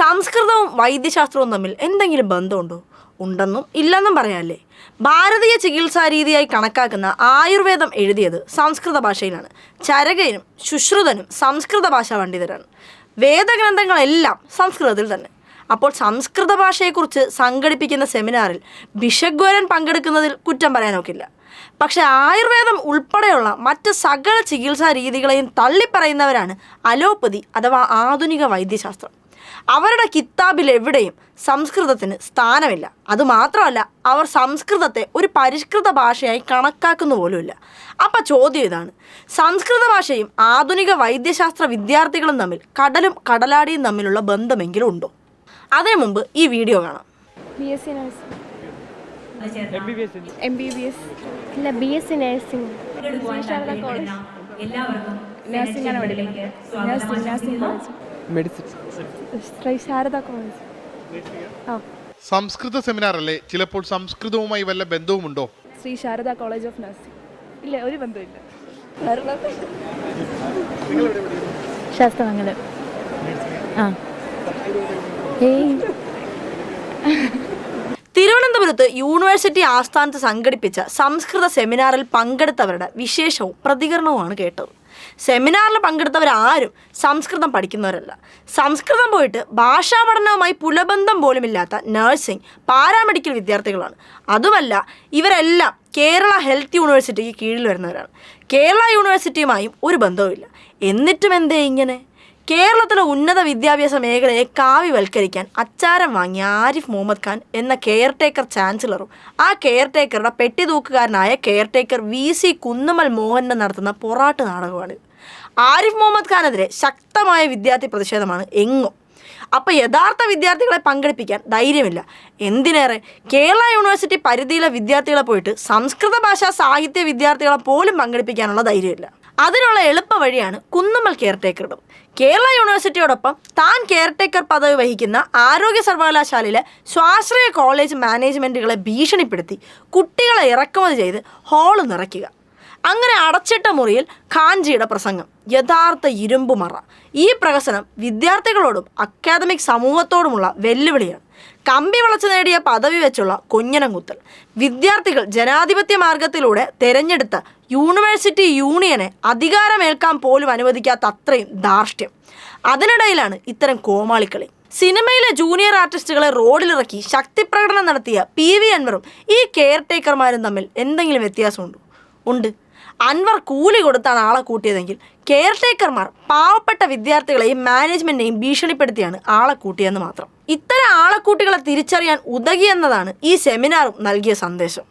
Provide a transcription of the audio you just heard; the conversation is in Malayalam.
സംസ്കൃതവും വൈദ്യശാസ്ത്രവും തമ്മിൽ എന്തെങ്കിലും ബന്ധമുണ്ടോ? ഉണ്ടെന്നും ഇല്ലെന്നും പറയാല്ലേ ഭാരതീയ ചികിത്സാ രീതിയായി കണക്കാക്കുന്ന ആയുർവേദം എഴുതിയത് സംസ്കൃത ഭാഷയിലാണ്. ചരകനും ശുശ്രുതനും സംസ്കൃത ഭാഷാ പണ്ഡിതരാണ്. വേദഗ്രന്ഥങ്ങളെല്ലാം സംസ്കൃതത്തിൽ തന്നെ. അപ്പോൾ സംസ്കൃത ഭാഷയെക്കുറിച്ച് സംഘടിപ്പിക്കുന്ന സെമിനാറിൽ ബിഷഗ്വരൻ പങ്കെടുക്കുന്നതിൽ കുറ്റം പറയാനൊക്കില്ല പക്ഷെ ആയുർവേദം ഉൾപ്പെടെയുള്ള മറ്റ് സകല ചികിത്സാ രീതികളെയും തള്ളിപ്പറയുന്നവരാണ് അലോപ്പതി അഥവാ ആധുനിക വൈദ്യശാസ്ത്രം. അവരുടെ കിതാബിൽ എവിടെയും സംസ്കൃതത്തിന് സ്ഥാനമില്ല. അതുമാത്രമല്ല അവർ സംസ്കൃതത്തെ ഒരു പരിഷ്കൃത ഭാഷയായി കണക്കാക്കുന്നു പോലുമില്ല. അപ്പം ചോദ്യം ഇതാണ്. സംസ്കൃത ഭാഷയും ആധുനിക വൈദ്യശാസ്ത്ര വിദ്യാർത്ഥികളും തമ്മിൽ കടലും കടലാടിയും തമ്മിലുള്ള ബന്ധമെങ്കിലും ഉണ്ടോ? അതിനു മുമ്പ് ഈ വീഡിയോ കാണാം. B S C nursing M B B S M B B S ഇല്ല B S C nursing Sharada college എല്ലാവർക്കും നഴ്സിംഗ് ആണ് പഠിക്കുന്നത്. Nursing nursing college Sanskrit seminar അല്ലേ ചിലപ്പോൾ സംസ്കൃതവുമായി വല്ല ബന്ധവുമുണ്ടോ? Shri Sharada college of nursing. ഇല്ല ഒരു ബന്ധമില്ല ശാസ്ത്രമംഗലം. ആ. ഏയ്. തിരുവനന്തപുരത്ത് യൂണിവേഴ്സിറ്റി ആസ്ഥാനത്ത് സംഘടിപ്പിച്ച സംസ്കൃത സെമിനാറിൽ പങ്കെടുത്തവരുടെ വിശേഷവും പ്രതികരണവുമാണ് കേട്ടത്. സെമിനാറിൽ പങ്കെടുത്തവരാരും സംസ്കൃതം പഠിക്കുന്നവരല്ല. സംസ്കൃതം പോയിട്ട് ഭാഷാ പഠനവുമായി പുലബന്ധം പോലുമില്ലാത്ത നഴ്സിംഗ് പാരാമെഡിക്കൽ വിദ്യാർത്ഥികളാണ്. അതുമല്ല ഇവരെല്ലാം കേരള ഹെൽത്ത് യൂണിവേഴ്സിറ്റിക്ക് കീഴിൽ വരുന്നവരാണ്. കേരള യൂണിവേഴ്സിറ്റിയുമായും ഒരു ബന്ധവുമില്ല. എന്നിട്ടും എന്തേ ഇങ്ങനെ? കേരളത്തിലെ ഉന്നത വിദ്യാഭ്യാസ മേഖലയെ കാവ്യവൽക്കരിക്കാൻ അച്ചാരം വാങ്ങിയ ആരിഫ് മുഹമ്മദ് ഖാൻ എന്ന കെയർ ടേക്കർ ചാൻസലറും ആ കെയർ ടേക്കറുടെ പെട്ടിതൂക്കുകാരനായ caretaker V C Kunnummal മോഹന്റെ നടത്തുന്ന പൊറാട്ട് നാടകമാണ്. ആരിഫ് മുഹമ്മദ് ഖാനെതിരെ ശക്തമായ വിദ്യാർത്ഥി പ്രതിഷേധമാണ് എങ്ങും. അപ്പോൾ യഥാർത്ഥ വിദ്യാർത്ഥികളെ പങ്കെടുപ്പിക്കാൻ ധൈര്യമില്ല. എന്തിനേറെ? കേരള യൂണിവേഴ്സിറ്റി പരിധിയിലെ വിദ്യാർത്ഥികളെ പോയിട്ട് സംസ്കൃത ഭാഷാ സാഹിത്യ വിദ്യാർത്ഥികളെ പോലും പങ്കെടുപ്പിക്കാനുള്ള ധൈര്യമില്ല. അതിനുള്ള എളുപ്പ വഴിയാണ് കുന്നുമ്മൽ കെയർടേക്കറിടും കേരള യൂണിവേഴ്സിറ്റിയോടൊപ്പം താൻ കെയർടേക്കർ പദവി വഹിക്കുന്ന ആരോഗ്യ സർവകലാശാലയിലെ സ്വാശ്രയ കോളേജ് മാനേജ്മെന്റുകളെ ഭീഷണിപ്പെടുത്തി കുട്ടികളെ ഇറക്കുമതി ചെയ്ത് ഹാൾ നിറയ്ക്കുക. അങ്ങനെ അടച്ചിട്ട മുറിയിൽ ഖാൻജിയുടെ പ്രസംഗം യഥാർത്ഥ ഇരുമ്പുമറ. ഈ പ്രഹസനം വിദ്യാർത്ഥികളോടും അക്കാദമിക് സമൂഹത്തോടുമുള്ള വെല്ലുവിളിയാണ്. കമ്പി വളച്ചു നേടിയ പദവി വെച്ചുള്ള കുഞ്ഞനം കുത്തൽ വിദ്യാർത്ഥികൾ ജനാധിപത്യ മാർഗത്തിലൂടെ തെരഞ്ഞെടുത്ത യൂണിവേഴ്സിറ്റി യൂണിയനെ അധികാരമേൽക്കാൻ പോലും അനുവദിക്കാത്ത അത്രയും ധാർഷ്ട്യം. അതിനിടയിലാണ് ഇത്തരം കോമാളിക്കളി. സിനിമയിലെ ജൂനിയർ ആർട്ടിസ്റ്റുകളെ റോഡിലിറക്കി ശക്തിപ്രകടനം നടത്തിയ പി വി അൻവറും ഈ കെയർ ടേക്കർമാരും തമ്മിൽ എന്തെങ്കിലും വ്യത്യാസമുണ്ടോ? ഉണ്ട്. അൻവർ കൂലി കൊടുത്താണ് ആളെ കൂട്ടിയതെങ്കിൽ കെയർ ടേക്കർമാർ പാവപ്പെട്ട വിദ്യാർത്ഥികളെയും മാനേജ്മെന്റിനെയും ഭീഷണിപ്പെടുത്തിയാണ് ആളെ കൂട്ടിയെന്ന് മാത്രം. ഇത്തരം ആളെക്കൂട്ടികളെ തിരിച്ചറിയാൻ ഉതകിയെന്നതാണ് ഈ സെമിനാറും നൽകിയ സന്ദേശം.